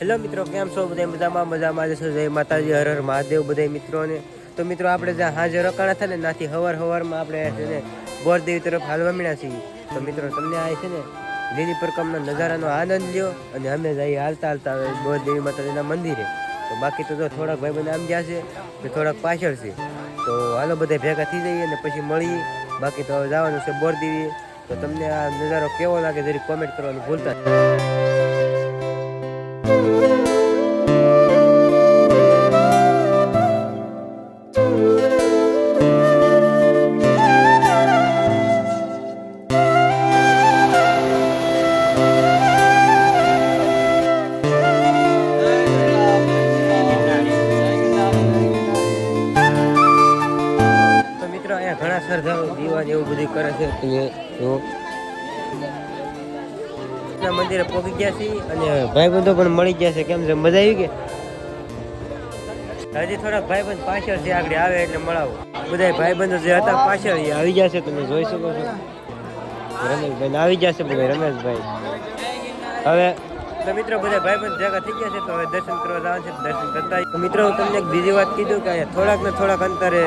Hello મિત્રો, કેમ છો? બધા મજામાં? મજામાં જશો જય માતાજી, હર હર મહાદેવ બધા મિત્રોને. તો મિત્રો, આપણે જ્યાં હાજર રોકાણા થાય ને નાથી હવાર હવારમાં આપણે છે ને બોરદેવી તરફ હાલવા મળ્યા છીએ. તો મિત્રો, તમને આ છે ને, લીલી પરકમના નજારાનો આનંદ લ્યો અને અમે જઈએ હાલતા હાલતા બોરદેવી માતાજીના મંદિરે. તો બાકી તો જો થોડાક ભાઈ આમ ગયા છે, ને થોડાક પાછળ છે. તો હાલો બધા ભેગા થઈ જઈએ અને પછી મળીએ. બાકી તો જવાનું છે બોરદેવી તો તમને આ નજારો કેવો લાગે જરી કોમેન્ટ કરવાનું ભૂલતા શ્રદ્ધાળુ ને એવું બધું કરે છે મંદિરે પહોંચી ગયા છીએ અને ભાઈબંધો પણ મળી ગયા છે. કેમ છે? મજા આવી કે હજી થોડા ભાઈબંધ પાછળ છે આગળ આવે એટલે મળાવો. બધા ભાઈબંધો જે હતા પાછળ એ આવી જશે તમે જોઈ શકો છો. રમેશભાઈ આવી જશે છે બધા, રમેશભાઈ. હવે તો મિત્રો બધા ભાઈ બંધ ભેગા થઈ ગયા છે તો હવે દર્શન કરવા જવાનું છે દર્શન કરતા મિત્રો હું તમને એક બીજી વાત કીધું કે અહીંયા થોડાક ને થોડાક અંતરે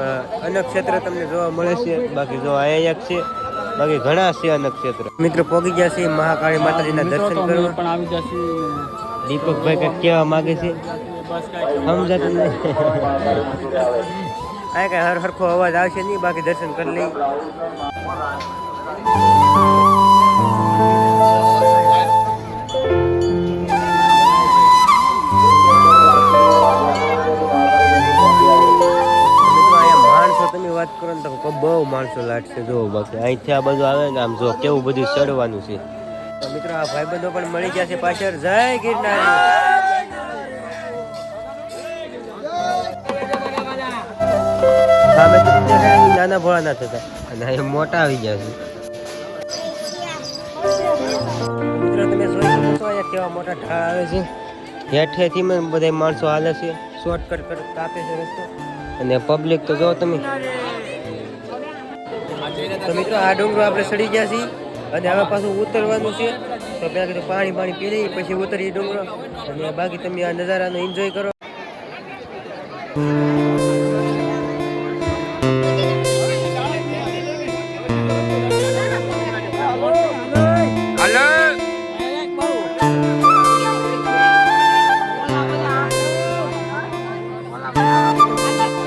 અ, ક્ષેત્ર તમને જોવા મળે છે બાકી જો અહીંયા એક છે બાકી ઘણા છે અનક ક્ષેત્ર. મિત્રો પહોંચી ગયા છે મહાકાળી માતાજીના દર્શન કરવા. પણ આવી જશે દીપકભાઈ કંઈક કહેવા માંગે છે? સમજાતું નહીં. આ કઈ હર હરખો અવાજ આવશે નહીં બાકી દર્શન કરી લઈ વાત કરો તો બહુ માણસો લાટશે જો બાકી. અહીંથી આ બધું આવે ને આમ જો કેવું બધું ચડવાનું છે. મિત્રો, આ ભાઈબંધો પણ મળી ગયા છે પાછળ. જય ગિરનાર. નાના ભોળા ના થતા. અને અહીં મોટા આવી ગયા છે. મિત્રો, તમે કેવા મોટા ઢાળ આવે છે. હેઠેથી બધા માણસો હાલે છે. શોર્ટકટ કાપે છે રસ્તો. અને પબ્લિક તો જો તમે. તો મિત્રો આ ડુંગરો આપણે સડી ગયા છીએ અને હવે પાછું ઉતરવાનું છે. તો પહેલાં કીધું પાણી પાણી પી લઈએ પછી ઉતરીએ ડુંગરો. અને બાકી તમે આ નજારાનો એન્જોય કરો.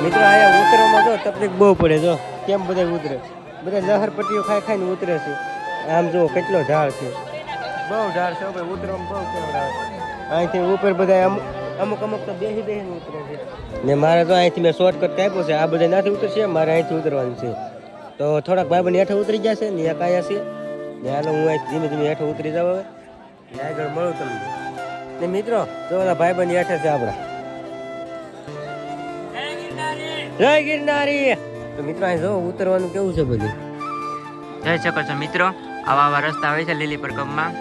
મિત્રો આયા ઉતરવામાં જો તકલીફ બહુ પડે જો. કેમ બધા ઉતરે? બધા લહર પટ્ટીઓ ખાઈ ખાઈને ઉતરે છે. આમ જુઓ કેટલો ઝાડ છે. બહુ ઝાડ છે ભાઈ ઉતરવામાં બહુ કેવડ આવે અહીંથી ઉપર બધા અમુક અમુક અમુક તો બેસી બેસીને ઉતરે છે. ને મારે તો અહીંથી મેં શોર્ટકટ આપ્યો છે આ બધા નાથી ઉતરશે મારે અહીંથી ઉતરવાનું છે. તો થોડાક ભાઈ હેઠે ઉતરી જશે ને એક આયા છે. ને હાલો હું અહીં ધીમે ધીમે હેઠે ઉતરી જાવ હવે. ને આગળ મળું તમને. ને મિત્રો તો ઓલા ભાઈ બહેન હેઠે છે આપણા. જય ગિરનારી! તો મિત્રો અહીં જો ઉતરવાનું કેવું છે બધું? જઈ શકો છો મિત્રો આવા આવા રસ્તા હોય છે લીલી પરકમમાં.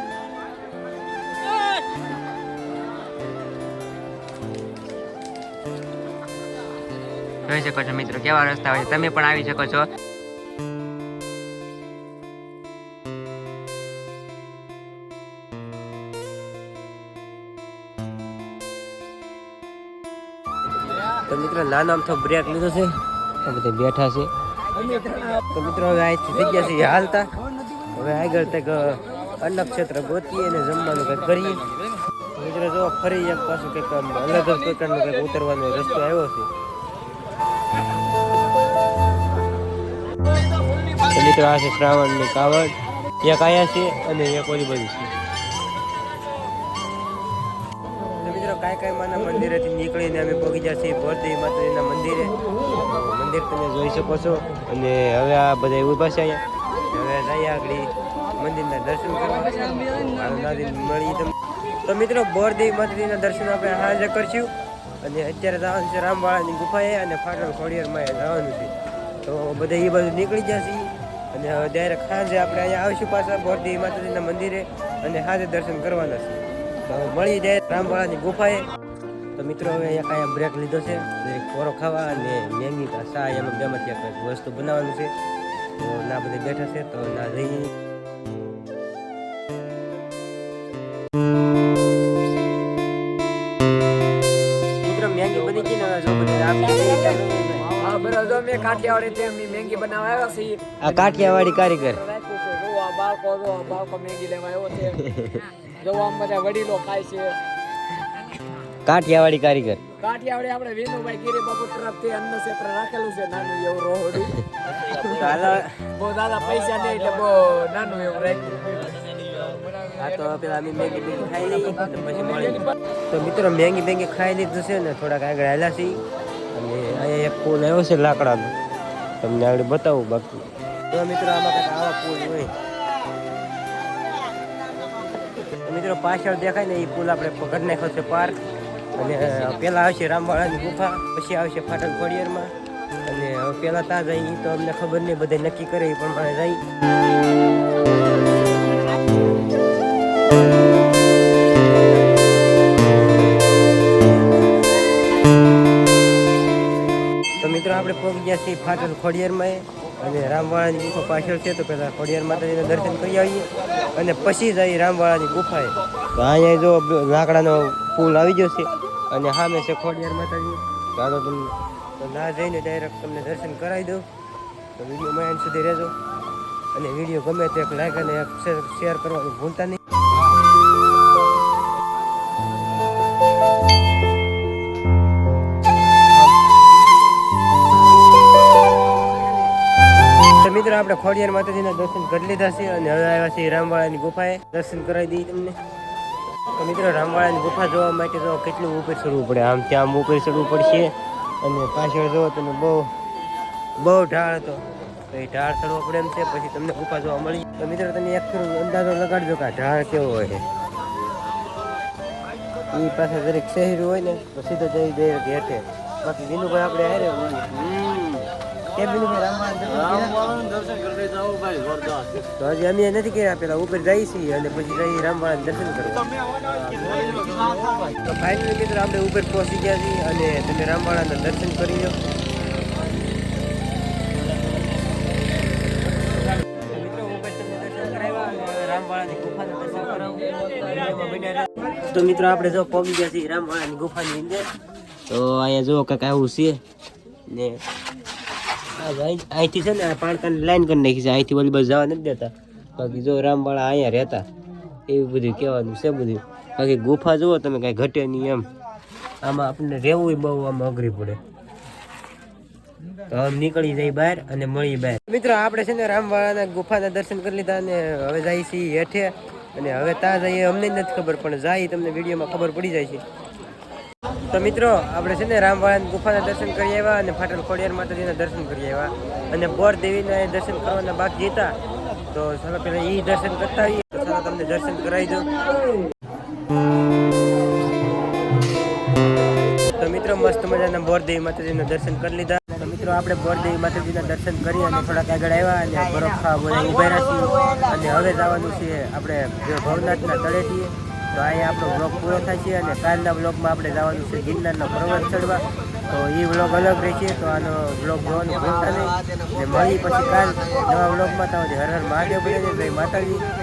જોઈ શકો છો મિત્રો કેવા રસ્તા હોય છે. તમે પણ આવી શકો છો. તો મિત્રો નાનો આમથો બ્રેક લીધો છે. બધા બેઠા છે. તો મિત્રો હવે અહીંથી થઈ ગયા છે હાલતા. હવે આગળ તક અલગ ક્ષેત્ર ગોતીએ અને જમવાનું કંઈક કરીએ. મિત્રો જો ફરી એક પાછું કંઈક અલગ જ પ્રકારનો કંઈક ઉતરવાનો રસ્તો આવ્યો છે. મિત્રો આ છે શ્રાવણની કાવડ. એક આયા છે અને એક ઓલી બાજુ છે. મિત્રો કાંઈ કાંઈ માના મંદિરેથી નીકળીને અમે પહોંચી છીએ. ભરદેવી માતાજીના મંદિરે. મંદિર તમે જોઈ શકો છો. અને હવે આ બધા ઊભા છે અહીંયા. હવે જઈએ આગળ મંદિરના દર્શન કરવા. મળી તમને. તો મિત્રો, બોરદેવી માતાજીના દર્શન આપણે હાજર કરશું. અને અત્યારે જવાનું છે રામવાળાની ગુફાએ અને ફાટણ ખોડિયારમાં જવાનું છે. તો બધા એ બાજુ નીકળી છીએ. અને હવે ડાયરેક્ટ સાંજે આપણે અહીંયા આવીશું પાછા બોરદેવી માતાજીના મંદિરે અને સાંજે દર્શન કરવાના છે તો મળી જાય રામવાળાની ગુફાએ. તો મિત્રો હવે એક અહીંયા બ્રેક લીધો છે. કોરો ખાવા અને મેંગી સા એમાં બેમાંથી એક વસ્તુ બનાવવાનું છે. તો ના બધે બેઠા છે તો ના લઈ મિત્રો મેંગી બની ગઈ ને જો બધે આપી કાઠિયાવાડી કારીગર. જો આમ બધા વડીલો ખાય છે. કાઠિયાવાડી કારીગર. કાઠિયાવાડી આપણે વિનુભાઈ ગીરી બાપુ તરફથી અન્ન ક્ષેત્ર રાખેલું છે નાનું એવું રોહડું. દાદા બહુ દાદા પૈસા નહીં એટલે બહુ નાનું એવું રાખ્યું. આ તો પેલા મેગી ખાઈ લઈએ પછી મળી તો મિત્રો મેગી બેગી ખાઈ લીધું છે ને થોડાક આગળ હાલ્યા છે અને અહીંયા એક પુલ આવ્યો છે લાકડાનો. તમને આગળ બતાવું બાકી. તો મિત્રો આમાં કંઈક આવા પુલ હોય. મિત્રો પાછળ દેખાય ને એ પુલ આપણે પકડ નાખ્યો છે પાર્ક. અને પેલા આવશે રામવાળાની ગુફા, પછી આવશે ફાટલ ખોડિયારમાં અને પેલા ત્યાં જઈએ તો અમને ખબર નહીં, બધે નક્કી કરે એ પ્રમાણે જઈ આપણે પહોંચી ગયા છીએ ફાટલ ખોડિયારમાં અને રામવાળાની ગુફા પાછળ છે, તો પહેલાં ખોડિયાર માતાજીના દર્શન કરી આવીએ અને પછી જઈએ રામવાળાની ગુફાએ. તો અહીંયા જો લાકડાનો પુલ આવી ગયો છે, અને સામે છે ખોડિયાર માતાજી. તો તમને તો ના જઈને ડાયરેક્ટ તમને દર્શન કરાવી દઉં. તો વિડીયોમાં એન્ડ સુધી રહેજો. અને વીડિયો ગમે તો એક લાઈક અને શેર કરવાનું ભૂલતા નહીં. મિત્રો, આપણે ખોડિયાર માતાજીના દર્શન કરી લીધા છે અને હવે આવ્યા છીએ રામવાળાની ગુફાએ. દર્શન કરાવી દઈએ તમને. તો મિત્રો, રામવાળાની ગુફા જોવા માટે તો કેટલું ઉપર ચડવું પડે? આમ ઉપર ચડવું પડશે અને પાછળ જોવો તમે બહુ બહુ ઢાળ હતો. તો એ ઢાળ ચડવો પડે એમ છે. પછી તમને ગુફા જોવા મળી. તો મિત્રો, તમે એક અંદાજો લગાડજો કે ઢાળ કેવો હોય એ પાસે દરેક શહેર હોય ને, તો સીધો જઈ જઈ ઘેઠે બાકી વિનુભાઈ આપણે હારે. કેમ વિનુભાઈ રામવાળા દર્શન કર્યા? તો હજી અમે નથી કર્યા પેલા ઉપર જઈ છીએ અને પછી જઈ રામવાળા દર્શન કરવા તો ફાઇનલી મિત્રો આપણે ઉપર પહોંચી ગયા છીએ અને તમે રામવાળાના દર્શન કરી લો રામવાળાની. તો મિત્રો આપણે જો પહોંચી ગયા છીએ રામવાળાની ગુફાની અંદર તો અહીંયા જો કાંઈક આવું છે. ને અહીંથી છે ને આ પાણકાની લાઈન કરી નાખી છે. અહીંથી ઓલી બસ જવા નથી દેતા. બાકી જો રામવાળા અહીંયા રહેતા, એવું બધું કહેવાનું છે બધું. બાકી ગુફા જુઓ તમે, કાંઈ ઘટે નહીં એમ. આમાં આપણને રહેવું બહુ આમાં અઘરી પડે. તો હવે નીકળી જાય બહાર અને મળી બહાર. મિત્રો, આપણે છે ને રામવાળાના ગુફાના દર્શન કરી લીધા અને હવે જાય છીએ હેઠે. અને હવે ત્યાં જઈએ, અમને નથી ખબર, પણ જાય તમને વિડીયોમાં ખબર પડી જાય છે. તો મિત્રો, આપણે છે ને રામવાળાની ગુફાના દર્શન કરી આવ્યા અને ફાટલ ખોડિયાર માતાજીના દર્શન કરી આવ્યા. અને બોર દેવીના દર્શન કરવાના બાકી હતા. તો ચાલો પેલા એ દર્શન કરતા આવીએ. તો ચાલો તમને દર્શન કરાવી દઉં. તો મિત્રો, મસ્ત મજાના બોરદેવી માતાજીના દર્શન કરી લીધા. તો મિત્રો, આપણે બોરદેવી માતાજીના દર્શન કરી અને થોડાક આગળ આવ્યા અને બરફ ઊભા રાખી અને હવે જવાનું છે આપણે ભવનાથના તળેટીએ. તો અહીંયા આપણો બ્લોગ પૂરો છે અને કાલના બ્લોગમાં આપણે જવાનું છે ગિરનારનો પર્વત ચડવા. તો એ બ્લોગ અલગ રહેશે, તો આનો બ્લોગ જોવાનું ભૂલતા નહીં. ને મળી પછી કાલ નવા બ્લોગમાં તો હર હર મહાદેવ બોલે જય માતાજી.